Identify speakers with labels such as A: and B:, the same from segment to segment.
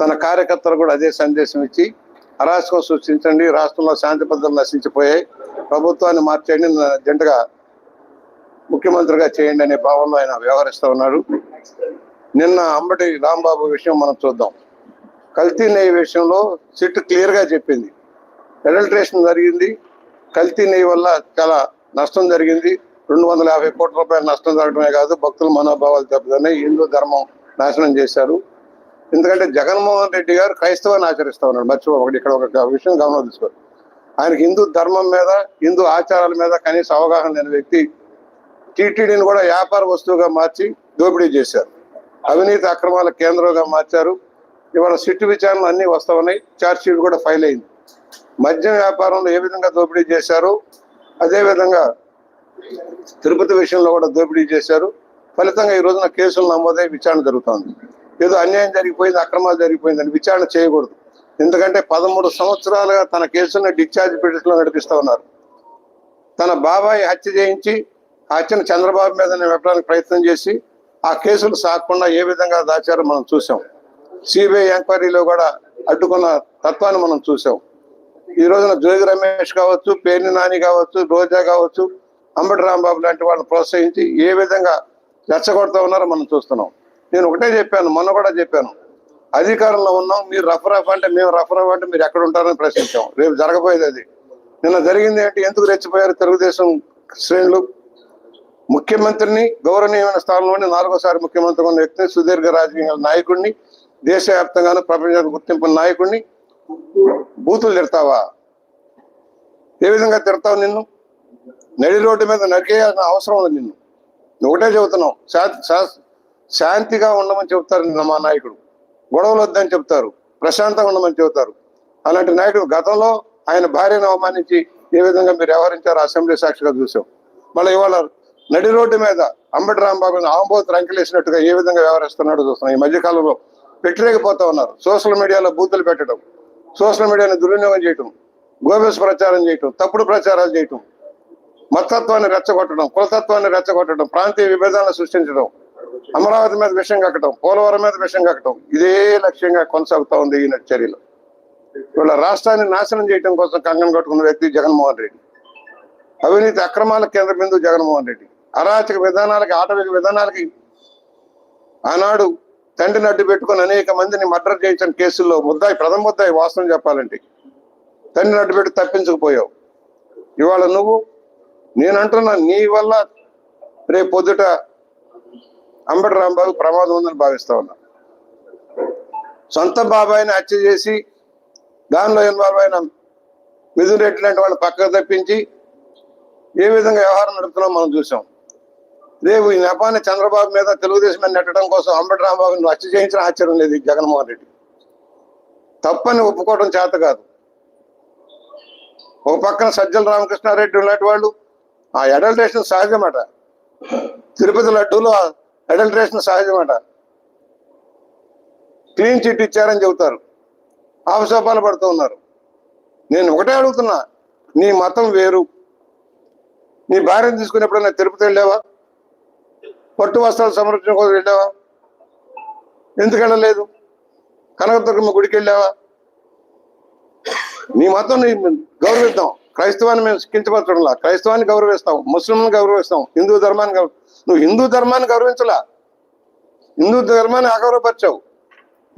A: తన కార్యకర్తలు కూడా అదే సందేశం ఇచ్చి అరాచకం సృష్టించండి రాష్ట్రంలో శాంతి భద్రతలు నశించిపోయాయి ప్రభుత్వాన్ని మార్చేయండి జంటగా ముఖ్యమంత్రిగా చేయండి అనే భావంలో ఆయన వ్యవహరిస్తూ ఉన్నారు నిన్న అంబటి రాంబాబు విషయం మనం చూద్దాం. కల్తీ నెయ్యి విషయంలో సిట్ క్లియర్గా చెప్పింది. అడల్ట్రేషన్ జరిగింది. కల్తీ నెయ్యి వల్ల చాలా నష్టం జరిగింది. రెండు వందల యాభై కోట్ల రూపాయల నష్టం జరగడమే కాదు భక్తుల మనోభావాలు దెబ్బతిన్నాయి. హిందూ ధర్మం నాశనం చేశారు. ఎందుకంటే జగన్మోహన్ రెడ్డి గారు క్రైస్తవాన్ని ఆచరిస్తా ఉన్నాడు. మర్చిపో ఒకటి ఇక్కడ ఒక విషయం గమనం తీసుకోవాలి ఆయన హిందూ ధర్మం మీద హిందూ ఆచారాల మీద కనీస అవగాహన లేని వ్యక్తి టీటీడీని కూడా వ్యాపార వస్తువుగా మార్చి దోపిడీ చేశారు. అవినీతి అక్రమాల కేంద్రంగా మార్చారు. ఇవాళ సిట్టు విచారణ అన్ని వస్తా ఉన్నాయి. కూడా ఫైల్ అయింది. మద్యం వ్యాపారంలో ఏ విధంగా దోపిడీ చేశారు? అదేవిధంగా తిరుపతి విషయంలో కూడా దోపిడీ చేశారు. ఫలితంగా ఈ రోజున కేసులు నమోదై విచారణ జరుగుతోంది. ఏదో అన్యాయం జరిగిపోయింది అక్రమాలు జరిగిపోయిందని విచారణ చేయకూడదు. ఎందుకంటే పదమూడు సంవత్సరాలుగా తన కేసును డిశ్చార్జ్ పిటిషన్లో నడిపిస్తూ ఉన్నారు. తన బాబాయ్ హత్య చేయించి ఆ హత్యను చంద్రబాబు మీద పెట్టడానికి ప్రయత్నం చేసి ఆ కేసులు సాగకుండా ఏ విధంగా దాచారో మనం చూసాం సిబిఐ ఎంక్వైరీలో కూడా అడ్డుకున్న తత్వాన్ని మనం చూసాం ఈ రోజున జోగి రమేష్ కావచ్చు పేర్ని నాని కావచ్చు రోజా కావచ్చు అంబటి రాంబాబు లాంటి వాళ్ళని ప్రోత్సహించి ఏ విధంగా రెచ్చగొడతా ఉన్నారో మనం చూస్తున్నాం. నేను ఒకటే చెప్పాను మొన్న కూడా చెప్పాను. అధికారంలో ఉన్నాం మీరు రఫరఫ్ అంటే మేము రఫరఫ్ అంటే మీరు ఎక్కడ ఉంటారని ప్రశ్నించాం. రేపు జరగబోయేది అది. నిన్న జరిగింది ఏంటి ఎందుకు రెచ్చిపోయారు తెలుగుదేశం శ్రేణులు? ముఖ్యమంత్రిని గౌరవనీయమైన స్థానంలోని నాలుగోసారి ముఖ్యమంత్రి ఉన్న వ్యక్తిని సుదీర్ఘ రాజకీయ నాయకుడిని దేశవ్యాప్తంగాను ప్రపంచానికి గుర్తింపు నాయకుడిని బూతులు తిడతావా? ఏ విధంగా తిడతావు నిన్ను? నడి రోడ్డు మీద నరికేయాల్సిన అవసరం ఉంది నిన్ను. నువ్వు ఒకటే చెబుతున్నావు శాంతిగా ఉండమని చెబుతారు మా నాయకుడు. గొడవలు వద్దని చెప్తారు ప్రశాంతంగా ఉండమని చెబుతారు. అలాంటి నాయకుడు గతంలో ఆయన భార్యను అవమానించి ఏ విధంగా మీరు వ్యవహరించారో అసెంబ్లీ సాక్షిగా చూసాం. మళ్ళీ ఇవాళ నడి రోడ్డు మీద అంబటి రాంబాబుని ఆంబోతు రంకెలేసినట్టుగా ఏ విధంగా వ్యవహరిస్తున్నాడో చూస్తున్నాం. ఈ మధ్యకాలంలో పెట్టలేకపోతా ఉన్నారు. సోషల్ మీడియాలో బూతులు పెట్టడం సోషల్ మీడియాని దుర్వినియోగం చేయటం గోబెల్స్ ప్రచారం చేయటం తప్పుడు ప్రచారాలు చేయటం మతత్వాన్ని రెచ్చగొట్టడం కులతత్వాన్ని రెచ్చగొట్టడం ప్రాంతీయ విభేదాలను సృష్టించడం అమరావతి మీద విషయం కక్కటం పోలవరం మీద విషయం కక్కటం ఇదే లక్ష్యంగా కొనసాగుతా ఉంది ఈయన చర్యలు. వీళ్ళ రాష్ట్రాన్ని నాశనం చేయడం కోసం కంగం కట్టుకున్న వ్యక్తి జగన్మోహన్ రెడ్డి. అవినీతి అక్రమాల కేంద్ర బిందువు జగన్మోహన్ రెడ్డి. అరాచక విధానాలకి ఆటవిక విధానాలకి ఆనాడు తండ్రిని అడ్డు పెట్టుకుని అనేక మందిని మర్డర్ చేయించిన కేసుల్లో ముద్దాయి ప్రథమ ముద్దాయి వాస్తవం చెప్పాలంటే తండ్రిని అడ్డు పెట్టి తప్పించకపోయావు. ఇవాళ నువ్వు నేనంటున్నా నీ వల్ల రేపు పొద్దుట అంబటి రాంబాబు ప్రమాదం ఉందని భావిస్తా ఉన్నా. సొంత బాబాయిని హత్య చేసి దానిలో ఇన్వాల్వ్ అయిన మిథున్ రెడ్డి లాంటి వాళ్ళు పక్కకు తప్పించి ఏ విధంగా వ్యవహారం నడుపుతున్నాం మనం చూసాం. రేపు ఈ నెపాన్ని చంద్రబాబు మీద తెలుగుదేశం మీద నెట్టడం కోసం అంబటి రాంబాబుని హత్య చేయించిన ఆశ్చర్యం లేదు జగన్మోహన్ రెడ్డి. తప్పని ఒప్పుకోవడం చేత కాదు. ఒక పక్కన సజ్జల రామకృష్ణారెడ్డి ఉన్నటి వాళ్ళు ఆ అడల్టేషన్ సహజమట. తిరుపతి లడ్డూలో అడల్ట్రేషన్ సహజమాట. క్లీన్ చిట్ ఇచ్చారని చెబుతారు. ఆపసోపాలు పడుతూ ఉన్నారు. నేను ఒకటే అడుగుతున్నా నీ మతం వేరు. నీ భార్యను తీసుకుని ఎప్పుడైనా తిరుపతి వెళ్ళావా? పట్టు వస్త్రాలు సంరక్షణ కోసం వెళ్ళావా? ఎందుకు వెళ్ళలేదు? కనకదుర్గమ్మ గుడికి వెళ్ళావా? నీ మతం నీ గౌరవిద్దాం. క్రైస్తవాన్ని మేము కించపరచడంలా. క్రైస్తవాన్ని గౌరవిస్తాం. ముస్లింని గౌరవిస్తాం. హిందూ ధర్మాన్ని గౌరవ నువ్వు హిందూ ధర్మాన్ని గౌరవించలా. హిందూ ధర్మాన్ని అగౌరవపరిచావు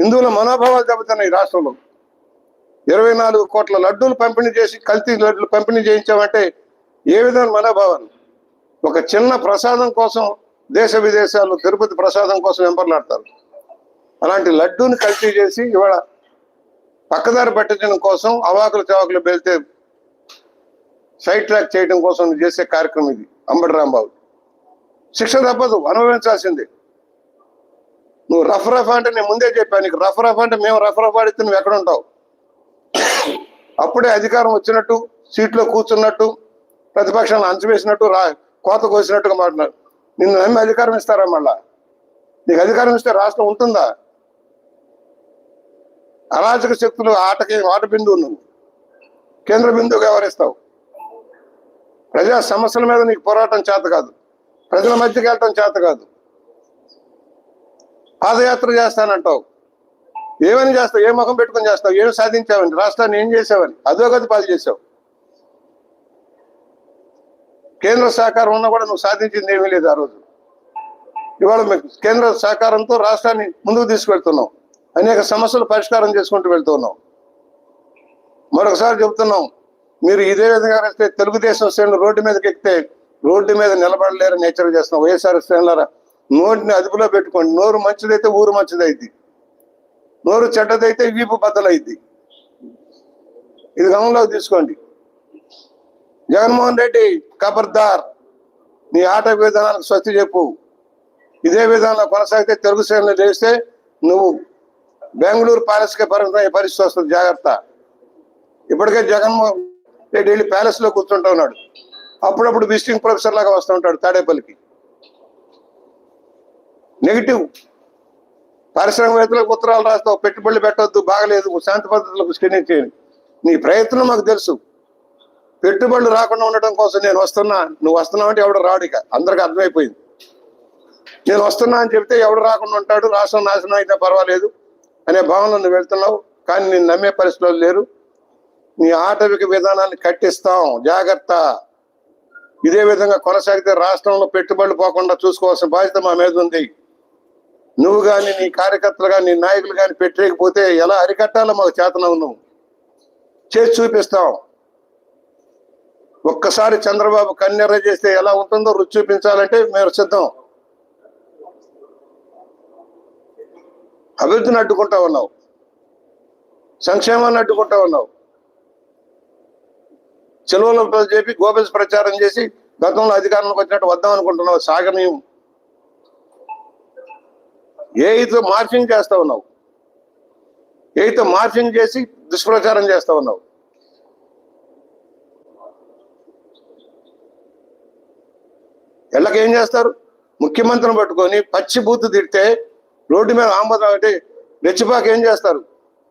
A: హిందువుల మనోభావాలు దెబ్బతున్నాయి రాష్ట్రంలో. ఇరవై నాలుగు కోట్ల లడ్డూలు పంపిణీ చేసి కల్తీ లడ్డూలు పంపిణీ చేయించామంటే ఏ విధమైన మనోభావాలు? ఒక చిన్న ప్రసాదం కోసం దేశ విదేశాల్లో తిరుపతి ప్రసాదం కోసం వెంపర్లాడతారు. అలాంటి లడ్డూని కల్తీ చేసి ఇవాళ పక్కదారి పట్టించడం కోసం అవాకులు చవాకులు వెళ్తే సైడ్ ట్రాక్ చేయడం కోసం చేసే కార్యక్రమం ఇది. అంబటి రాంబాబు. శిక్ష తప్పదు అనుభవించాల్సింది. నువ్వు రఫ్ రఫ్ అంటే నేను ముందే చెప్పాను నీకు రఫ్ రఫ్ అంటే మేము రఫ్ రఫ్ ఆడితే నువ్వు ఎక్కడ ఉంటావు? అప్పుడే అధికారం వచ్చినట్టు సీట్లో కూర్చున్నట్టు ప్రతిపక్షాలను అంచవేసినట్టు రా కోత కోసినట్టుగా మాట్లాడు. నిన్ను నమ్మి అధికారం ఇస్తారా మళ్ళా? నీకు అధికారం ఇస్తే రాష్ట్రం ఉంటుందా? అరాచక శక్తులు ఆటకి ఆట బిందువు నువ్వు. కేంద్ర బిందువుగా వ్యవహరిస్తావు ప్రజా సమస్యల మీద నీకు పోరాటం చేత కాదు. ప్రజల మధ్యకి వెళ్ళటం చేత కాదు. పాదయాత్ర చేస్తానంటావు. ఏమని చేస్తావు? ఏ ముఖం పెట్టుకొని చేస్తావు? ఏం సాధించావని? రాష్ట్రాన్ని ఏం చేసావని? అధోగతి పాలు చేసావు. కేంద్ర సహకారం ఉన్నా కూడా నువ్వు సాధించింది ఏమీ లేదు ఆ రోజు. ఇవాళ మీకు కేంద్ర సహకారంతో రాష్ట్రాన్ని ముందుకు తీసుకెళ్తున్నాం. అనేక సమస్యలు పరిష్కారం చేసుకుంటూ వెళ్తున్నాం. మరొకసారి చెబుతున్నాం మీరు ఇదే విధంగా తెలుగుదేశం శ్రేణులు రోడ్డు మీదకి ఎక్కితే రోడ్డు మీద నిలబడలేరని హెచ్చరిక చేస్తున్నాం వైఎస్ఆర్ శ్రేణులారా. నోటిని అదుపులో పెట్టుకోండి. నోరు మంచిదైతే ఊరు మంచిదైద్ది. నోరు చెడ్డదైతే వీపు బద్దలైద్ది. ఇది గమనంలోకి తీసుకోండి. జగన్మోహన్ రెడ్డి ఖబర్దార్ నీ ఆట విధానాలకు స్వస్తి చెప్పు. ఇదే విధానంలో కొనసాగితే తెలుగు శ్రేణులు చేస్తే నువ్వు బెంగళూరు ప్యాలెస్కే పరిమితమయ్యే పరిస్థితి వస్తుంది. జాగ్రత్త. ఇప్పటికే జగన్మోహన్ రెడ్డి వెళ్ళి ప్యాలెస్లో కూర్చుంటా ఉన్నాడు. అప్పుడప్పుడు విజిటింగ్ ప్రొఫెసర్ లాగా వస్తూ ఉంటాడు తాడేపల్లికి. నెగిటివ్ పారిశ్రామికవేత్తలకు ఉత్తరాలు రాస్తావు పెట్టుబడులు పెట్టొద్దు బాగలేదు శాంతి పద్ధతులకు స్క్రీనింగ్ చేయండి నీ ప్రయత్నం మాకు తెలుసు. పెట్టుబడులు రాకుండా ఉండటం కోసం నేను వస్తున్నా. నువ్వు వస్తున్నావు అంటే ఎవడు రాడు ఇక. అందరికి అర్థమైపోయింది. నేను వస్తున్నా అని చెప్తే ఎవడు రాకుండా ఉంటాడు. రాష్ట్రం నాశనం అయితే పర్వాలేదు అనే భావనలో నువ్వు వెళ్తున్నావు. కానీ నేను నమ్మే పరిస్థితులు లేరు. నీ ఆటవిక విధానాన్ని కట్టిస్తాం. జాగ్రత్త. ఇదే విధంగా కొనసాగితే రాష్ట్రంలో పెట్టుబడులు పోకుండా చూసుకోవాల్సిన బాధ్యత మా మీద ఉంది. నువ్వు కానీ నీ కార్యకర్తలు కానీ నీ నాయకులు కానీ పెట్టలేకపోతే ఎలా అరికట్టాలో మాకు చేతన నువ్వు చేసి చూపిస్తాం. ఒక్కసారి చంద్రబాబు కన్నెర్ర చేస్తే ఎలా ఉంటుందో రుచి చూపించాలంటే మేము సిద్ధం. అభివృద్ధిని అడ్డుకుంటా ఉన్నావు. సంక్షేమాన్ని అడ్డుకుంటా ఉన్నావు. చెలువలు చెప్పి గోబెల్స్ ప్రచారం చేసి గతంలో అధికారంలోకి వచ్చినట్టు వద్దాం అనుకుంటున్నావు సాగనీయం. ఏతో మార్ఫింగ్ చేస్తా ఉన్నావు? ఏతో మార్ఫింగ్ చేసి దుష్ప్రచారం చేస్తా ఉన్నావు? ఎళ్ళకేం ఏం చేస్తారు? ముఖ్యమంత్రిని పట్టుకొని పచ్చి బూతు తిడితే రోడ్డు మీద ఆమోదం అంటే రెచ్చిపాక ఏం చేస్తారు?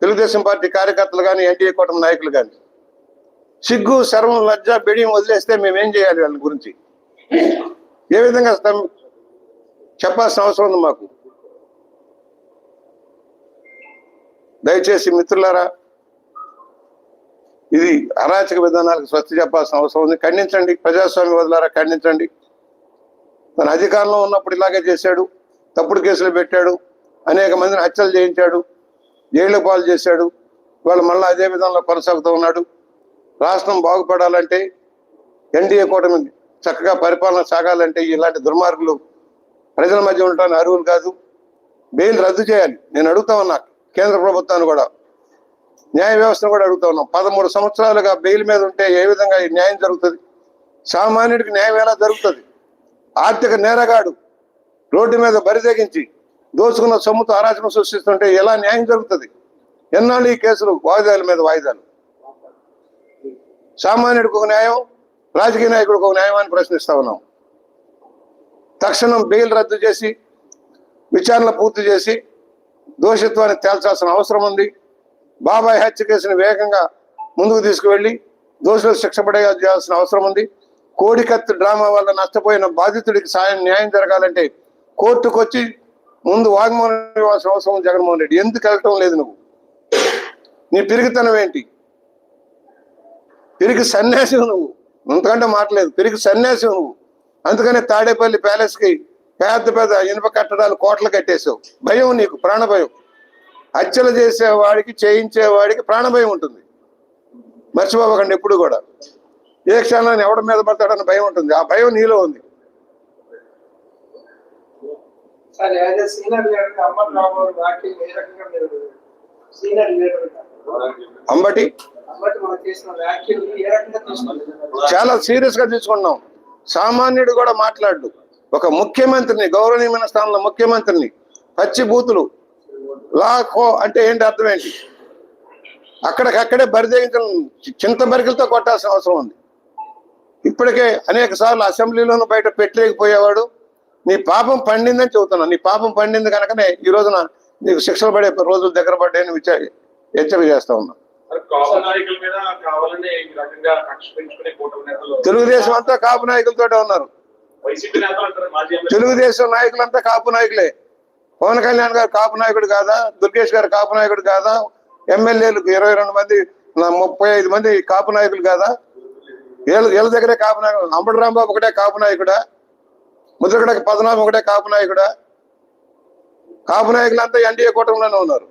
A: తెలుగుదేశం పార్టీ కార్యకర్తలు కానీ ఎన్డీఏ కూటమి నాయకులు కానీ సిగ్గు శరం లజ్జ బిడియం వదిలేస్తే మేమేం చేయాలి వాళ్ళ గురించి? ఏ విధంగా చెప్పాల్సిన అవసరం ఉంది మాకు? దయచేసి మిత్రులారా ఇది అరాచక విధానాలకు స్వస్తి చెప్పాల్సిన అవసరం ఉంది. ఖండించండి. ప్రజాస్వామ్య వదిలారా? ఖండించండి. తన అధికారంలో ఉన్నప్పుడు ఇలాగే చేశాడు. తప్పుడు కేసులు పెట్టాడు. అనేక మందిని హత్యలు చేయించాడు. జైలు పాలు చేశాడు. వాళ్ళు మళ్ళీ అదే విధంగా కొనసాగుతూ ఉన్నాడు. రాష్ట్రం బాగుపడాలంటే ఎన్డీఏ కూటమి చక్కగా పరిపాలన సాగాలంటే ఇలాంటి దుర్మార్గులు ప్రజల మధ్య ఉండటానికి అరువులు కాదు. బెయిల్ రద్దు చేయాలి. నేను అడుగుతా ఉన్నా కేంద్ర ప్రభుత్వాన్ని కూడా. న్యాయ వ్యవస్థను కూడా అడుగుతా ఉన్నాం. పదమూడు సంవత్సరాలుగా బెయిల్ మీద ఉంటే ఏ విధంగా ఈ న్యాయం జరుగుతుంది? సామాన్యుడికి న్యాయం ఎలా జరుగుతుంది? ఆర్థిక నేరగాడు రోడ్డు మీద బరితెగించి దోచుకున్న సొమ్ముతో అరాచకం సృష్టిస్తుంటే ఎలా న్యాయం జరుగుతుంది? ఎన్నాళ్ళు ఈ కేసులు వాయిదాల మీద వాయిదాలు? సామాన్యుడికి ఒక న్యాయం రాజకీయ నాయకుడికి ఒక న్యాయం అని ప్రశ్నిస్తా ఉన్నాం. తక్షణం బెయిల్ రద్దు చేసి విచారణ పూర్తి చేసి దోషిత్వాన్ని తేల్చాల్సిన అవసరం ఉంది. బాబాయ్ హత్య కేసుని వేగంగా ముందుకు తీసుకువెళ్ళి దోషులకు శిక్ష పడేయాల్సిన అవసరం ఉంది. కోడికత్తి డ్రామా వల్ల నష్టపోయిన బాధితుడికి సాయం న్యాయం జరగాలంటే కోర్టుకు వచ్చి ముందు వాగ్మూలం ఇవ్వాల్సిన అవసరం జగన్మోహన్ రెడ్డి. ఎందుకు వెళ్ళటం లేదు నువ్వు? నీ పిరిగితనం ఏంటి? పిరికి సన్యాసి నువ్వు. అంతకంటే మాటలేదు. పిరికి సన్యాసి నువ్వు. అందుకనే తాడేపల్లి ప్యాలెస్కి పెద్ద పెద్ద ఇనుప కట్టడాలు కోటలు కట్టేసావు భయం నీకు ప్రాణ భయం హత్యలు చేసేవాడికి చేయించేవాడికి ప్రాణ భయం ఉంటుంది మర్చిపోకండి ఎప్పుడు కూడా. ఏ క్షణాన్ని ఎవడ మీద పడతాడన్న భయం ఉంటుంది. ఆ భయం నీలో ఉంది. అంబటి? చాలా సీరియస్గా తీసుకున్నాం. సామాన్యుడు కూడా మాట్లాడు. ఒక ముఖ్యమంత్రిని గౌరవనీయమైన స్థానంలో ముఖ్యమంత్రిని పచ్చి బూతులు లాఖో అంటే ఏంటి అర్థం ఏంటి? అక్కడికక్కడే బరిదేగించడం చింత బరికలతో కొట్టాల్సిన అవసరం ఉంది. ఇప్పటికే అనేక సార్లు అసెంబ్లీలోనూ బయట పెట్టలేకపోయేవాడు. నీ పాపం పండిందని చెబుతున్నా. నీ పాపం పండింది కనుకనే ఈ రోజున నీకు శిక్షలు పడే రోజులు దగ్గర పడ్డాయని విచారి హెచ్చరిక చేస్తా ఉన్నా. తెలుగుదేశం అంతా కాపు నాయకులతోటే ఉన్నారు. తెలుగుదేశం నాయకులంతా కాపు నాయకులే. పవన్ కళ్యాణ్ గారు కాపు నాయకుడు కాదా? దుర్గేష్ గారు కాపు నాయకుడు కాదా? ఎమ్మెల్యేలు ఇరవై రెండు మంది ముప్పై ఐదు మంది కాపు నాయకులు కాదా? వీళ్ళ వీళ్ళ దగ్గరే కాపు నాయకుడు. అంబటి రాంబాబు ఒకటే కాపు నాయకుడా? ముద్రగడ పద్మనాభం ఒకటే కాపు నాయకుడా? కాపు నాయకులంతా ఎన్డీఏ కూటమిలోనే ఉన్నారు.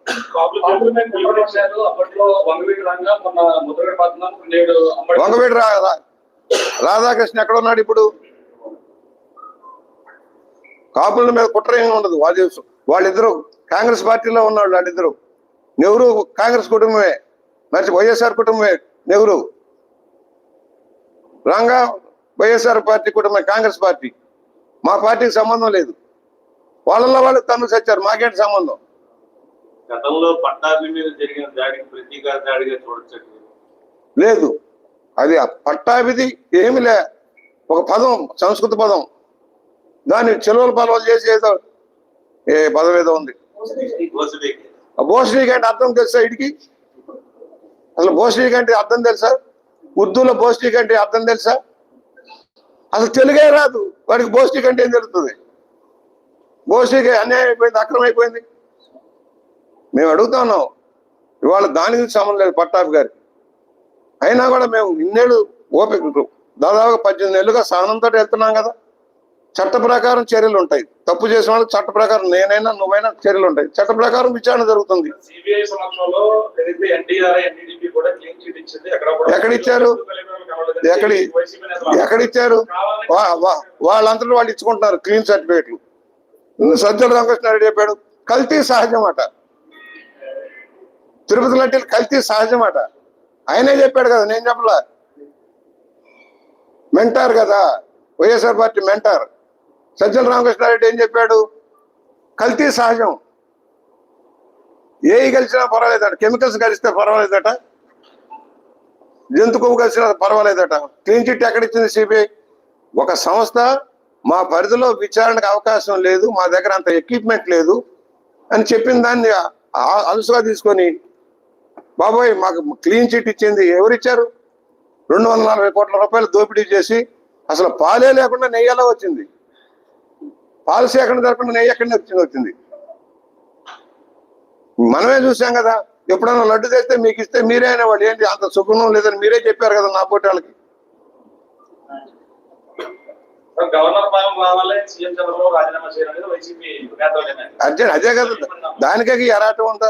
B: వంగవీటి
A: రా- రాధాకృష్ణ ఎక్కడ ఉన్నాడు ఇప్పుడు? కాపుల మీద కుట్ర ఏమి ఉండదు. వాళ్ళు వాళ్ళిద్దరు కాంగ్రెస్ పార్టీలో ఉన్నాడు వాళ్ళిద్దరు. నెహ్రూ కాంగ్రెస్ కుటుంబమే. మరి వైఎస్ఆర్ కుటుంబమే నెహ్రూ. రంగా వైఎస్ఆర్ పార్టీ కుటుంబమే కాంగ్రెస్ పార్టీ. మా పార్టీకి సంబంధం లేదు. వాళ్ళల్లో వాళ్ళు తను చచ్చారు మాకేంటి సంబంధం?
C: గతంలో పట్టాభి మీద జరిగిన దాడికి ప్రతీకార దాడిగా చూడొచ్చు
A: లేదు. అది పట్టాభిది ఏమి లే ఒక పదం సంస్కృత పదం. దాన్ని చెలువలు పలవలు చేసి ఏదో ఏ పదం ఏదో ఉంది. భోసడీకి అంటే అర్థం తెలుసా ఇడికి? అసలు భోసడీకి అంటే అర్థం తెలుసా? ఉర్దూలో భోసడీకి అంటే అర్థం తెలుసా? అసలు తెలుగే రాదు. వాడికి భోసడీకి అంటే ఏం తెలుస్తుంది? భోసడీకి అన్యాయం అయిపోయింది అక్రమం అయిపోయింది. మేము అడుగుతా ఉన్నాం ఇవాళ దానికి సంబంధం లేదు పట్టాభి గారికి? అయినా కూడా మేము ఇన్నేళ్ళు ఓపిక దాదాపు పద్దెనిమిది నెలలుగా సహనంతో వెళ్తున్నాం కదా. చట్ట ప్రకారం చర్యలు ఉంటాయి. తప్పు చేసిన వాళ్ళకి చట్ట ప్రకారం నేనైనా నువ్వైనా చర్యలు ఉంటాయి. చట్ట ప్రకారం విచారణ జరుగుతుంది. ఎక్కడ ఇచ్చారు? ఎక్కడి ఎక్కడ ఇచ్చారు వాళ్ళంతటా వాళ్ళు ఇచ్చుకుంటున్నారు క్లీన్ సర్టిఫికేట్లు. సజ్జల రామకృష్ణారెడ్డి చెప్పాడు కల్తీ సహజం అట తిరుపతి లడ్డీలు కల్తీ సహజం అట ఆయనే చెప్పాడు కదా నేను చెప్పలా. మెంటార్ కదా వైఎస్ఆర్ పార్టీ మెంటార్. సజ్జల రామకృష్ణారెడ్డి ఏం చెప్పాడు? కల్తీ సహజం. ఏవి కలిసినా పర్వాలేదట కెమికల్స్ కలిస్తే పర్వాలేదట జంతు కొవ్వు కలిసినా పర్వాలేదట. క్లీన్ చిట్ ఎక్కడిచ్చింది సిబిఐ? ఒక సంస్థ మా పరిధిలో విచారణకు అవకాశం లేదు మా దగ్గర అంత ఎక్విప్మెంట్ లేదు అని చెప్పిన దాన్ని అలుసుగా తీసుకొని బాబాయ్ మాకు క్లీన్ చిట్ ఇచ్చింది ఎవరిచ్చారు రెండు వందల నలభై కోట్ల రూపాయలు దోపిడీ చేసి అసలు పాలే లేకుండా నెయ్యి ఎలా వచ్చింది? పాలు సేకరణ జరపకుండా నెయ్యి ఎక్కడ వచ్చింది వచ్చింది. మనమే చూసాం కదా ఎప్పుడైనా లడ్డు తెస్తే మీకు ఇస్తే మీరే అనేవాళ్ళు ఏంటి అంత సుగుణం లేదని మీరే చెప్పారు కదా నా పోటీ వాళ్ళకి?
B: గవర్నర్ పాలన రావాలి సీఎం చంద్రబాబు రాజీనామా చేయాలనేది వైసీపీ నేతలేనే
A: అర్జెంట్ అదే కదా. దానికే ఈ ఎరాటం ఉందా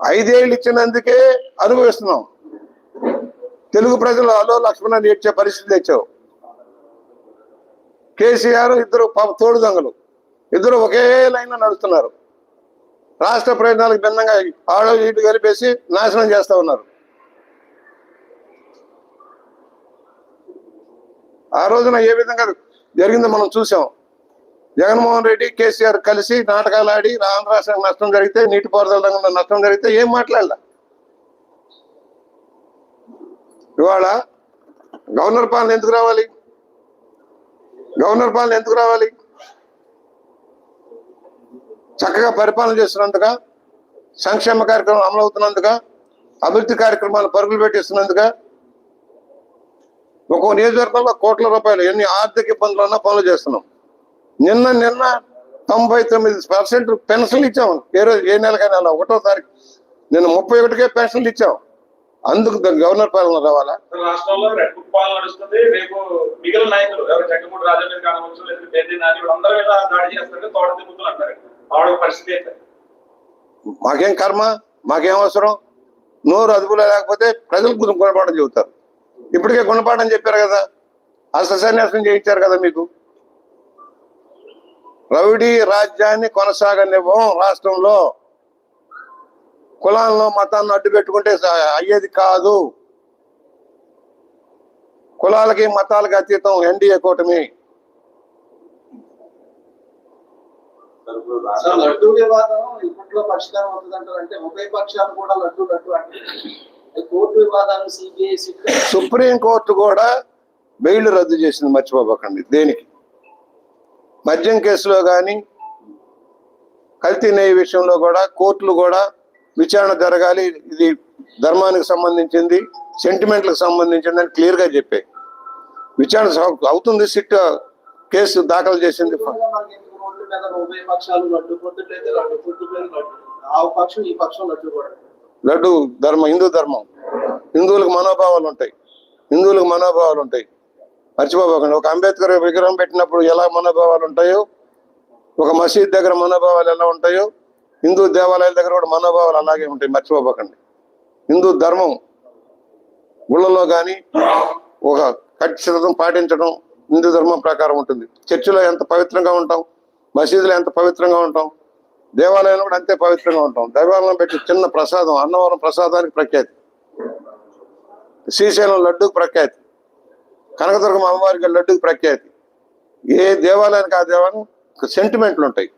A: ఐదేళ్ళు ఇచ్చినందుకే అనుభవిస్తున్నాం తెలుగు ప్రజలు అలో లక్ష్మణ ఏడ్చే పరిస్థితి తెచ్చావు. కేసీఆర్ ఇద్దరు తోడు దొంగలు ఇద్దరు ఒకే లైన్లో నడుస్తున్నారు. రాష్ట్ర ప్రయోజనాలకు భిన్నంగా ఆడో ఇటు కలిపేసి నాశనం చేస్తా ఉన్నారు. ఆ రోజున ఏ విధంగా జరిగిందో మనం చూసాం. జగన్మోహన్ రెడ్డి కేసీఆర్ కలిసి నాటకాలు ఆడి ఆంధ్ర రాష్ట్రానికి నష్టం జరిగితే నీటిపారుదల రంగంలో నష్టం జరిగితే ఏం మాట్లాడలా. ఇవాళ గవర్నర్ పాలన ఎందుకు రావాలి? గవర్నర్ పాలన ఎందుకు రావాలి? చక్కగా పరిపాలన చేస్తున్నందుగా సంక్షేమ కార్యక్రమం అమలు అభివృద్ధి కార్యక్రమాలు పరుగులు పెట్టిస్తున్నందుక ఒక్కో నియోజకవర్గంలో కోట్ల రూపాయలు ఎన్ని ఆర్థిక ఇబ్బందులు ఉన్నా పనులు చేస్తున్నాం. నిన్న నిన్న తొంభై తొమ్మిది పర్సెంట్ పెన్షన్లు ఇచ్చాం. ఏ రోజు ఏ నెలకైనా నెల ఒకటో తారీఖు. నిన్న ముప్పై ఒకటికే పెన్షన్లు ఇచ్చాం. అందుకు దాని గవర్నర్ పాలన రావాలా?
B: రాష్ట్రంలో రెడ్ బుక్ పాలన నడుస్తుంది. రేపు మిగిలిన నాయకులు ఎవరు జగన్మోహన్ రాజా మీద కావచ్చు లేదా పెద్ద నాని వీళ్ళందరూ మీద దాడి చేస్తారు. తోట తిరుగుతులు అంటారు. ఆవిడ పరిస్థితి ఏంటి?
A: మాకేం కర్మ? మాకేం అవసరం? నోరు అదుపులో లేకపోతే ప్రజలకు గుణ- గుణపాఠం చెబుతారు. ఇప్పటికే గుణపాఠం చెప్పారు కదా. అసలు సన్యాసం చేయించారు కదా మీకు. రౌడీ రాజ్యాన్ని కొనసాగనివ్వం రాష్ట్రంలో. కులాల్లో మతాలను అడ్డు పెట్టుకుంటే అయ్యేది కాదు. కులాలకి మతాలకి అతీతం ఎన్డీఏ కూటమి.
D: లడ్డు వివాదం ఇప్పట్లో పరిష్కారం అవుతుంది అంటారు అంటే ఉభయ పక్షాలు కూడా లడ్డు లడ్డు అంటే కోర్టు వివాదాలు సిబిఐ సిట్
A: సుప్రీం కోర్టు కూడా బెయిల్ రద్దు చేసింది మర్చిపోబకండి దేనికి? మద్యం కేసులో కానీ కల్తీ నెయ్యి విషయంలో కూడా కోర్టులు కూడా విచారణ జరగాలి ఇది ధర్మానికి సంబంధించింది సెంటిమెంట్లకు సంబంధించింది అని క్లియర్గా చెప్పాయి. విచారణ అవుతుంది సిట్ కేసు దాఖలు చేసింది.
D: ఆ పక్షం ఈ పక్షం లడ్డు
A: ధర్మం హిందూ ధర్మం. హిందువులకు మనోభావాలు ఉంటాయి. హిందువులకు మనోభావాలు ఉంటాయి. మర్చిపోకండి ఒక అంబేద్కర్ విగ్రహం పెట్టినప్పుడు ఎలా మనోభావాలు ఉంటాయో ఒక మసీద్ దగ్గర మనోభావాలు ఎలా ఉంటాయో హిందూ దేవాలయాల దగ్గర కూడా మనోభావాలు అలాగే ఉంటాయి. మర్చిపోకండి. హిందూ ధర్మం గుళ్ళలో కానీ ఒక ఖచ్చితం పాటించడం హిందూ ధర్మం ప్రకారం ఉంటుంది. చర్చిలో ఎంత పవిత్రంగా ఉంటాం మసీదులో ఎంత పవిత్రంగా ఉంటాం దేవాలయంలో కూడా అంతే పవిత్రంగా ఉంటాం. దైవాలయం పెట్టి చిన్న ప్రసాదం అన్నవరం ప్రసాదానికి ప్రఖ్యాతి. శ్రీశైలం లడ్డూకి ప్రఖ్యాతి. కనకదుర్గం అమ్మవారికి లడ్డూకి ప్రఖ్యాతి. ఏ దేవాలయానికి ఆ దేవాలయం? సెంటిమెంట్లు ఉంటాయి.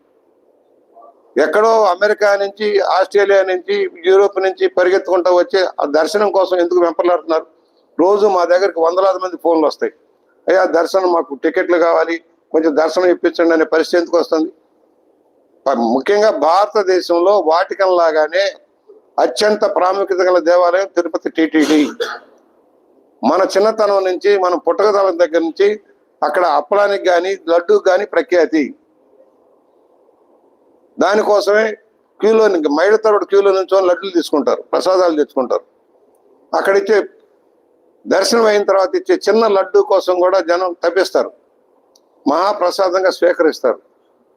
A: ఎక్కడో అమెరికా నుంచి ఆస్ట్రేలియా నుంచి యూరోప్ నుంచి పరిగెత్తుకుంటూ వచ్చి ఆ దర్శనం కోసం ఎందుకు వెంపలాడుతున్నారు రోజు మా దగ్గరికి వందలాది మంది ఫోన్లు వస్తాయి. అయ్యా దర్శనం మాకు టికెట్లు కావాలి. కొంచెం దర్శనం ఇప్పించండి అనే పరిస్థితి ఎందుకు వస్తుంది? ముఖ్యంగా భారతదేశంలో వాటికన్ లాగానే అత్యంత ప్రాముఖ్యత గల దేవాలయం తిరుపతి టిటిడి. మన చిన్నతనం నుంచి మన పుట్టకతనం దగ్గర నుంచి అక్కడ అప్పడానికి కానీ లడ్డు కానీ ప్రఖ్యాతి. దానికోసమే క్యూలో మైళ్ళ తరబడి క్యూలో నుంచి లడ్డూలు తీసుకుంటారు ప్రసాదాలు తెచ్చుకుంటారు. అక్కడ ఇచ్చే దర్శనం అయిన తర్వాత ఇచ్చే చిన్న లడ్డు కోసం కూడా జనం తప్పిస్తారు. మహాప్రసాదంగా స్వీకరిస్తారు.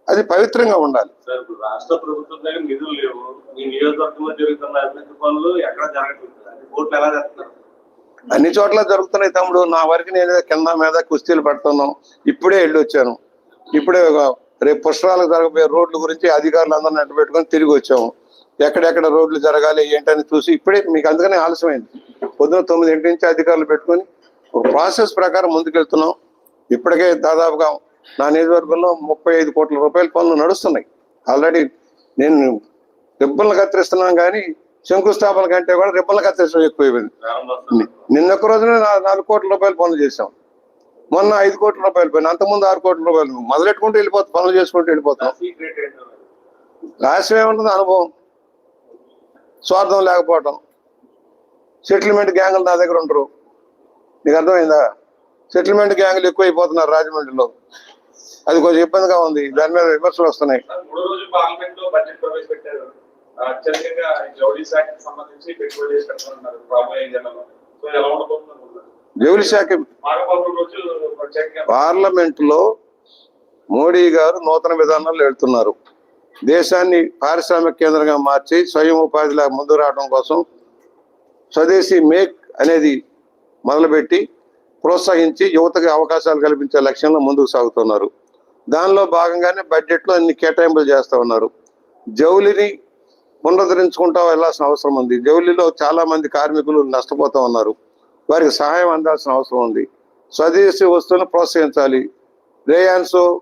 A: అది పవిత్రంగా ఉండాలి.
C: రాష్ట్ర ప్రభుత్వం దగ్గర నిధులు లేవు. మీ నియోజకవర్గంలో జరుగుతున్న అభివృద్ధి పనులు ఎక్కడ జరగట్లేదు ఎలా చేస్తున్నారు
A: అన్ని చోట్ల జరుగుతున్నాయి తమ్ముడు. నా వరకు నేను కింద మీద కుస్తీలు పడుతున్నాం. ఇప్పుడే వెళ్ళి వచ్చాను ఇప్పుడే రేపు పుష్కరాలకు జరగబోయే రోడ్ల గురించి అధికారులు అందరిని అడ్డు పెట్టుకొని తిరిగి వచ్చాము. ఎక్కడెక్కడ రోడ్లు జరగాలి ఏంటని చూసి ఇప్పుడే మీకు అందుకనే ఆలస్యమైంది. పొద్దున తొమ్మిది ఇంటి నుంచి అధికారులు పెట్టుకొని ఒక ప్రాసెస్ ప్రకారం ముందుకెళ్తున్నాం. ఇప్పటికే దాదాపుగా నా నియోజకవర్గంలో ముప్పై ఐదు కోట్ల రూపాయల పనులు నడుస్తున్నాయి. ఆల్రెడీ నేను రిబ్బన్లు కత్తిరిస్తున్నాను కానీ శంకుస్థాపన కంటే కూడా రిబ్బన్లు కత్తిరించడం ఎక్కువైపోయింది. నిన్న ఒక రోజునే నాలుగు కోట్ల రూపాయలు పనులు చేసాం మొన్న ఐదు కోట్ల రూపాయలు పోయిన అంతకుముందు ఆరు కోట్ల రూపాయలు మొదలెట్టుకుంటూ వెళ్ళిపోతాం పనులు చేసుకుంటూ వెళ్ళిపోతాం. రహస్యం ఏముంటుంది? అనుభవం. స్వార్థం లేకపోవటం. సెటిల్మెంట్ గ్యాంగులు నా దగ్గర ఉండరు. నీకు అర్థమైందా? సెటిల్మెంట్ గ్యాంగులు ఎక్కువైపోతున్నారు రాజమండ్రిలో. అది కొంచెం ఇబ్బందిగా ఉంది. దాని మీద విమర్శలు వస్తున్నాయి. జౌలి శాఖ పార్లమెంట్లో మోడీ గారు నూతన విధానాలు వెళ్తున్నారు. దేశాన్ని పారిశ్రామిక కేంద్రంగా మార్చి స్వయం ఉపాధిలా ముందు రావడం కోసం స్వదేశీ మేక్ అనేది మొదలుపెట్టి ప్రోత్సహించి యువతకు అవకాశాలు కల్పించే లక్ష్యంలో ముందుకు సాగుతున్నారు. దానిలో భాగంగానే బడ్జెట్లో అన్ని కేటాయింపులు చేస్తూ ఉన్నారు. జౌలిని పునరుద్ధరించుకుంటా వెళ్ళాల్సిన అవసరం ఉంది. జౌలిలో చాలా మంది కార్మికులు నష్టపోతూ ఉన్నారు. వారికి సహాయం అందాల్సిన అవసరం ఉంది. స్వదేశీ వస్తువులను ప్రోత్సహించాలి. రేయాన్స్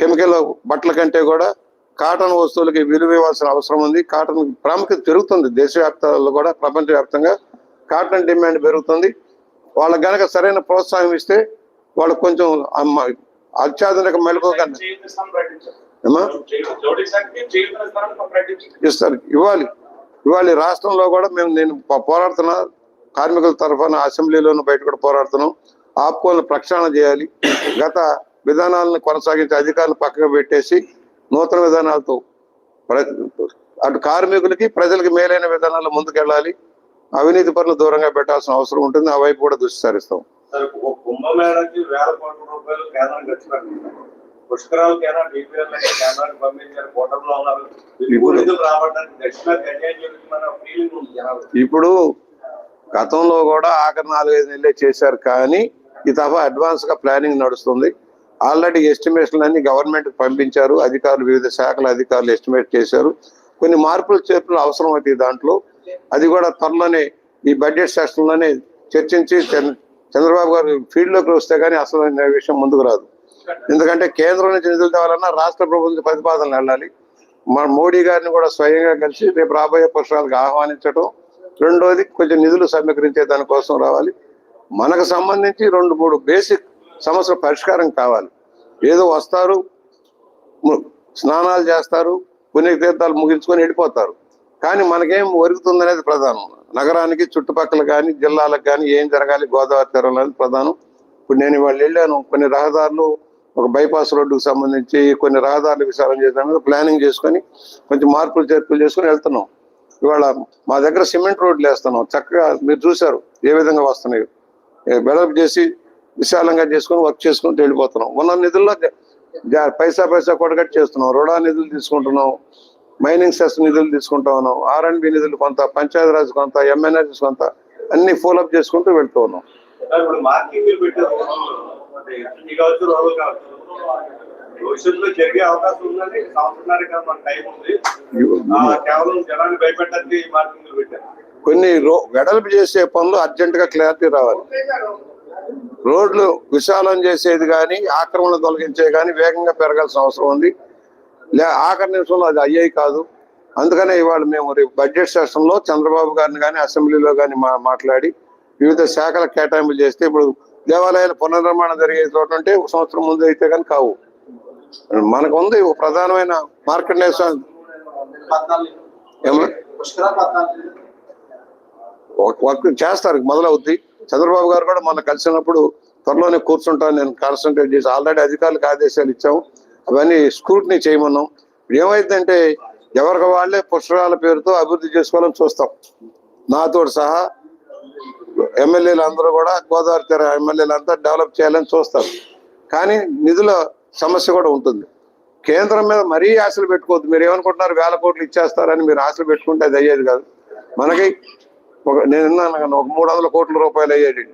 A: కెమికల్ బట్టల కంటే కూడా కాటన్ వస్తువులకి విలువ ఇవ్వాల్సిన అవసరం ఉంది. కాటన్ ప్రాముఖ్యత పెరుగుతుంది. దేశవ్యాప్తంలో కూడా ప్రపంచవ్యాప్తంగా కాటన్ డిమాండ్ పెరుగుతుంది. వాళ్ళకి గనక సరైన ప్రోత్సాహం ఇస్తే వాళ్ళు కొంచెం అత్యాధునిక మెలకు ఇస్తారు. ఇవ్వాలి. ఇవ్వాలి. రాష్ట్రంలో కూడా మేము నేను పోరాడుతున్నా. కార్మికుల తరఫున అసెంబ్లీలోను బయట కూడా పోరాడుతున్నాం. ఆపుకోలను ప్రక్షాళన చేయాలి. గత విధానాలను కొనసాగించే అధికారులు పక్కకు పెట్టేసి నూతన విధానాలతో ప్ర- అటు కార్మికులకి ప్రజలకి మేలైన విధానాలు ముందుకెళ్ళాలి. అవినీతి పనులు దూరంగా పెట్టాల్సిన అవసరం ఉంటుంది. ఆ వైపు కూడా దృష్టి సారిస్తాం.
C: సార్ ఒక కుంభమేళకి వేల కోట్ల రూపాయలు కేంద్రం ఖర్చు పెట్టింది. పుష్కరాలకైనా డిపిఎల్ కేంద్రానికి పంపించారు. కూటమిలో ఉన్నారు. నిధులు రాబట్టడానికి ఫీలింగ్ ఉంది
A: ఇప్పుడు గతంలో కూడా ఆఖరి నాలుగైదు నెలలే చేశారు కానీ ఈ తఫా అడ్వాన్స్గా ప్లానింగ్ నడుస్తుంది. ఆల్రెడీ ఎస్టిమేషన్ అన్ని గవర్నమెంట్ పంపించారు. అధికారులు వివిధ శాఖల అధికారులు ఎస్టిమేట్ చేశారు. కొన్ని మార్పులు చేర్పులు అవసరం అవుతాయి దాంట్లో అది కూడా త్వరలోనే ఈ బడ్జెట్ సెషన్లోనే చర్చించి చంద్ర- చంద్రబాబు గారు ఫీల్డ్లోకి వస్తే కానీ అసలు విషయం ముందుకు రాదు. ఎందుకంటే కేంద్రం నుంచి నిధులు తేవాలన్నా రాష్ట్ర ప్రభుత్వం ప్రతిపాదనలు వెళ్ళాలి. మన మోడీ గారిని కూడా స్వయంగా కలిసి రేపు రాబోయే పుష్పాలకు ఆహ్వానించడం రెండోది కొంచెం నిధులు సమీకరించే దానికోసం రావాలి. మనకు సంబంధించి రెండు మూడు బేసిక్ సమస్యల పరిష్కారం కావాలి. ఏదో వస్తారు స్నానాలు చేస్తారు పుణ్యతీర్థాలు ముగించుకొని వెళ్ళిపోతారు. కానీ మనకేం ఒరుగుతుందనేది ప్రధానం. నగరానికి చుట్టుపక్కల కానీ జిల్లాలకు కానీ ఏం జరగాలి గోదావరి తీరంలో అనేది ప్రధానం. ఇప్పుడు నేను ఇవాళ వెళ్ళాను. కొన్ని రహదారులు ఒక బైపాస్ రోడ్డుకు సంబంధించి కొన్ని రహదారులు విశాలం చేయడానికి ప్లానింగ్ చేసుకొని కొంచెం మార్పులు చేర్పులు చేసుకొని వెళ్తున్నాం. ఇవాళ మా దగ్గర సిమెంట్ రోడ్లు వేస్తున్నాం. చక్కగా మీరు చూశారు ఏ విధంగా వస్తున్నాయి. డెవలప్ చేసి విశాలంగా చేసుకొని వర్క్ చేసుకుని వెళ్ళిపోతున్నాం. ఉన్న నిధుల్లో పైసా పైసా కొడగట్టు చేస్తున్నాం. రుణా నిధులు తీసుకుంటున్నాం. మైనింగ్ సెస్ నిధులు తీసుకుంటా ఉన్నాం. ఆర్ అండ్ బి నిధులు కొంత పంచాయతీరాజ్ కొంత ఎంఎన్ఆర్జీస్ కొంత అన్ని ఫోలప్ చేసుకుంటూ వెళ్తూ ఉన్నాం.
C: భవిష్యత్తులో జరిగే అవకాశం ఉందని మన టైం ఉంది. కేవలం జనాన్ని భయపెట్టడానికి పెట్టారు.
A: కొన్ని రో వెడల్పు చేసే పనులు అర్జెంట్గా క్లారిటీ రావాలి. రోడ్లు విశాలం చేసేది కానీ ఆక్రమణ తొలగించే కానీ వేగంగా పెరగాల్సిన అవసరం ఉంది. లే ఆఖరి నిమిషంలో అది అయ్యాయి కాదు. అందుకనే ఇవాళ మేము రేపు బడ్జెట్ సెషన్లో చంద్రబాబు గారిని కానీ అసెంబ్లీలో కానీ మా మాట్లాడి వివిధ శాఖల కేటాయింపులు చేస్తే ఇప్పుడు దేవాలయాల పునర్నిర్మాణం జరిగే చోట అంటే ఒక సంవత్సరం ముందు అయితే కానీ కావు. మనకు ఉంది ఒక ప్రధానమైన మార్కెట్ నేషన్ వర్క్ చేస్తారు మొదలవుద్ది. చంద్రబాబు గారు కూడా మొన్న కలిసినప్పుడు త్వరలోనే కూర్చుంటాను నేను కాన్సన్ట్రేట్ చేసి ఆల్రెడీ అధికారులకు ఆదేశాలు ఇచ్చాము. అవన్నీ స్క్రూటినీ చేయమన్నాం. ఏమైందంటే ఎవరికి వాళ్ళే పుష్కరాల పేరుతో అభివృద్ధి చేసుకోవాలని చూస్తాం. నాతో సహా ఎమ్మెల్యేలు అందరూ కూడా గోదావరి తీర ఎమ్మెల్యేలంతా డెవలప్ చేయాలని చూస్తారు. కానీ నిధుల సమస్య కూడా ఉంటుంది. కేంద్రం మీద మరీ ఆశలు పెట్టుకోవద్దు. మీరు ఏమనుకుంటున్నారు వేల కోట్లు ఇచ్చేస్తారని మీరు ఆశలు పెట్టుకుంటే అది అయ్యేది కాదు. మనకి ఒక నేను విన్నాను ఒక మూడు వందల కోట్ల రూపాయలు అయ్యేది.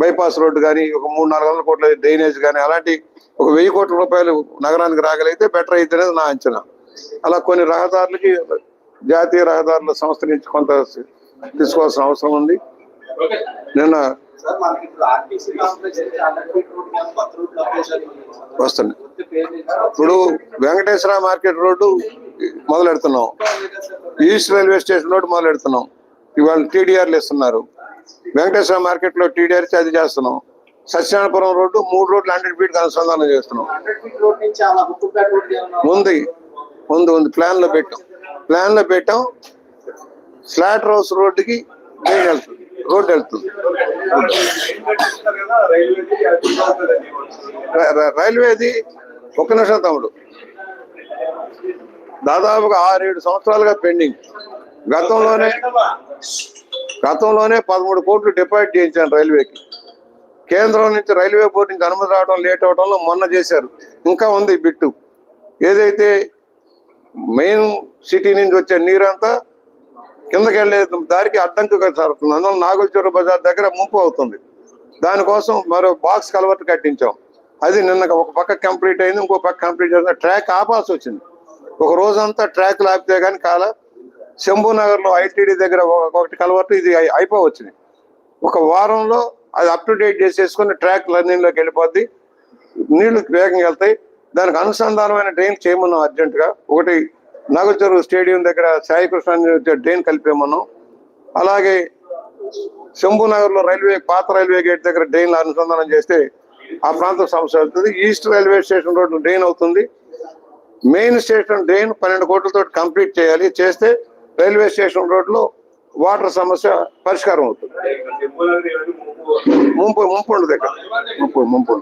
A: బైపాస్ రోడ్డు కానీ ఒక మూడు నాలుగు వందల కోట్ల డ్రైనేజ్ కానీ అలాంటి ఒక వెయ్యి కోట్ల రూపాయలు నగరానికి రాగలిగితే బెటర్ అయితే నా అంచనా. అలా కొన్ని రహదారులకి జాతీయ రహదారుల సంస్థ నుంచి కొంత తీసుకోవాల్సిన అవసరం ఉంది. నిన్న వస్తుంది. ఇప్పుడు వెంకటేశ్వర మార్కెట్ రోడ్డు మొదలు పెడుతున్నాం ఈస్ట్ రైల్వే స్టేషన్ రోడ్డు మొదలు పెడుతున్నాం ఇవాళ టీడీఆర్లు ఇస్తున్నారు వెంకటేశ్వర మార్కెట్లో టీడీఆర్ అది చేస్తున్నాం. సత్యనారాయణపురం రోడ్డు మూడు రోడ్లు హండ్రెడ్ ఫీట్ అనుసంధానం చేస్తున్నాం. ఉంది? ఉంది. ఉంది ప్లాన్లో పెట్టాం. ప్లాన్లో పెట్టాం. ఫ్లాట్ హౌస్ రోడ్డుకి డ్రైన్ వెళ్తుంది. రోడ్డు వెళ్తుంది. రైల్వేది ఒక్క నిమిషం తమ్ముడు. దాదాపుగా ఆరేడు సంవత్సరాలుగా పెండింగ్. గతంలోనే గతంలోనే పదమూడు కోట్లు డిపాజిట్ చేయించాను రైల్వేకి. కేంద్రం నుంచి రైల్వే బోర్డు నుంచి అనుమతి రావడం లేట్ అవడంలో మొన్న చేశారు. ఇంకా ఉంది బిట్టు. ఏదైతే మెయిన్ సిటీ నుంచి వచ్చే నీరంతా కిందకి వెళ్ళే దారికి అడ్డంకుగా సారుతుంది అందువల్ల నాగులచూరు బజార్ దగ్గర ముంపు అవుతుంది. దానికోసం మరో బాక్స్ కలవట్ కట్టించాం. అది నిన్న ఒక పక్క కంప్లీట్ అయింది ఇంకో పక్క కంప్లీట్ చేసిన ట్రాక్ ఆపాల్సి వచ్చింది. ఒక రోజంతా ట్రాక్ ఆపితే కానీ కాల శంభూ ఐటీడీ దగ్గర ఒకటి కలవట్టు ఇది అయిపోవచ్చు అయిపోవచ్చింది ఒక వారంలో అది అప్ టు డేట్ చేసేసుకుని ట్రాక్ లర్నింగ్లోకి వెళ్ళిపోద్ది. నీళ్ళు వేగంగా వెళ్తాయి. దానికి అనుసంధానమైన డ్రైన్ చేయమన్నాం అర్జెంటుగా. ఒకటి నాగచూరు స్టేడియం దగ్గర సాయి కృష్ణ డ్రైన్ కలిపేమన్నాం. అలాగే శంభూ రైల్వే పాత రైల్వే గేట్ దగ్గర డ్రైన్ అనుసంధానం చేస్తే ఆ ప్రాంతం సమస్య అవుతుంది east railway station road drain అవుతుంది. మెయిన్ స్టేషన్ డ్రైన్ పన్నెండు కోట్లతో కంప్లీట్ చేయాలి. చేస్తే రైల్వే స్టేషన్ రోడ్లో వాటర్ సమస్య పరిష్కారం అవుతుంది.
C: ముంపు
A: ముంపు ఉండదు ఇక్కడ ముంపు ముంపు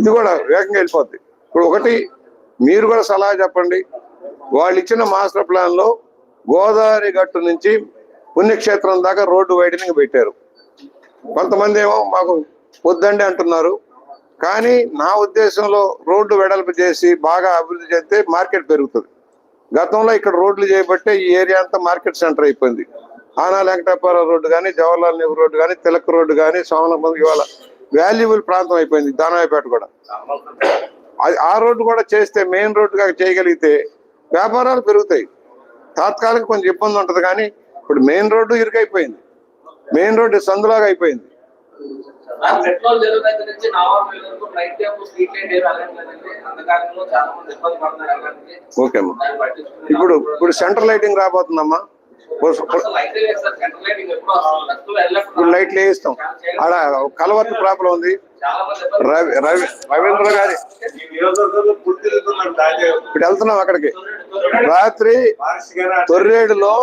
A: ఇది కూడా వేగంగా వెళ్ళిపోద్ది. ఇప్పుడు ఒకటి మీరు కూడా సలహా చెప్పండి. వాళ్ళు ఇచ్చిన మాస్టర్ ప్లాన్లో గోదావరి గట్టు నుంచి పుణ్యక్షేత్రం దాకా రోడ్డు వైడనింగ్ పెట్టారు. కొంతమంది ఏమో మాకు వద్దండి అంటున్నారు. కానీ నా ఉద్దేశంలో రోడ్డు వెడల్పు చేసి బాగా అభివృద్ధి చేస్తే మార్కెట్ పెరుగుతుంది. గతంలో ఇక్కడ రోడ్లు చేయబట్టే ఈ ఏరియా అంతా మార్కెట్ సెంటర్ అయిపోయింది. ఆనా వెంకటాపురం రోడ్డు కానీ జవహర్లాల్ నెహ్రూ రోడ్డు కానీ తిలక్ రోడ్డు కానీ సోమలబంద్ ఇవాళ వాల్యుబుల్ ప్రాంతం అయిపోయింది దానవాయిపేట కూడా. ఆ రోడ్డు కూడా చేస్తే మెయిన్ రోడ్డుగా చేయగలిగితే వ్యాపారాలు పెరుగుతాయి. తాత్కాలిక కొంచెం ఇబ్బంది ఉంటుంది కానీ ఇప్పుడు మెయిన్ రోడ్డు ఇరుకైపోయింది. మెయిన్ రోడ్డు సందులాగా అయిపోయింది.
D: పెట్రోల్ దగ్గర నుంచి నావాపల్లి వరకు నైట్ టైం స్ట్రీట్ లైట్ ఏమి వెళ్ళట్లేదండి అంధకారంలో చాలా మంది ఇబ్బంది పడుతున్నారు వెళ్ళడానికి
A: ఓకే అమ్మా. ఇప్పుడు ఇప్పుడు సెంట్రల్ లైటింగ్ రాబోతుందమ్మా. ఇప్పుడు లైట్లు వేయిస్తాం ఆడ కలవర్తి ప్రాబ్లం ఉంది. రవి రవి రవీంద్ర గారి. ఇప్పుడు వెళ్తున్నాం అక్కడికి. రాత్రి తొర్రేడులో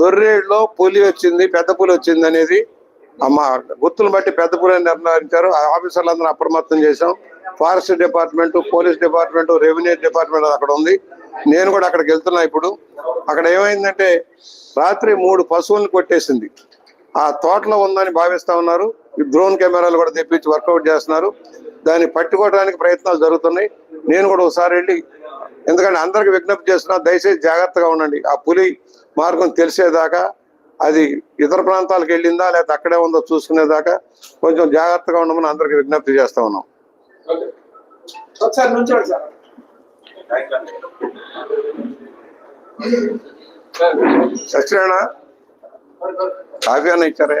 A: తొర్రేడులో పులి వచ్చింది పెద్ద పులి వచ్చింది అనేది అమ్మ గుర్తులు బట్టి పెద్ద పులిని నిర్ణయించారు. ఆ ఆఫీసర్లందరూ అప్రమత్తం చేశాం. Forest department police department revenue department అక్కడ ఉంది. నేను కూడా అక్కడికి వెళ్తున్నా ఇప్పుడు. అక్కడ ఏమైందంటే రాత్రి మూడు పశువులను కొట్టేసింది. ఆ తోటలో ఉందని భావిస్తా ఉన్నారు. ఈ డ్రోన్ కెమెరాలు కూడా తెప్పించి వర్కౌట్ చేస్తున్నారు. దాన్ని పట్టుకోవడానికి ప్రయత్నాలు జరుగుతున్నాయి. నేను కూడా ఒకసారి వెళ్ళి ఎందుకంటే అందరికి విజ్ఞప్తి చేస్తున్నా దయచేసి జాగ్రత్తగా ఉండండి. ఆ పులి మార్గం తెలిసేదాకా అది ఇతర ప్రాంతాలకు వెళ్ళిందా లేదా అక్కడే ఉందో చూసుకునేదాకా కొంచెం జాగ్రత్తగా ఉండమని అందరికి విజ్ఞప్తి చేస్తా ఉన్నాం. సత్యనారాయణ కాఫీ అన్న ఇచ్చారే?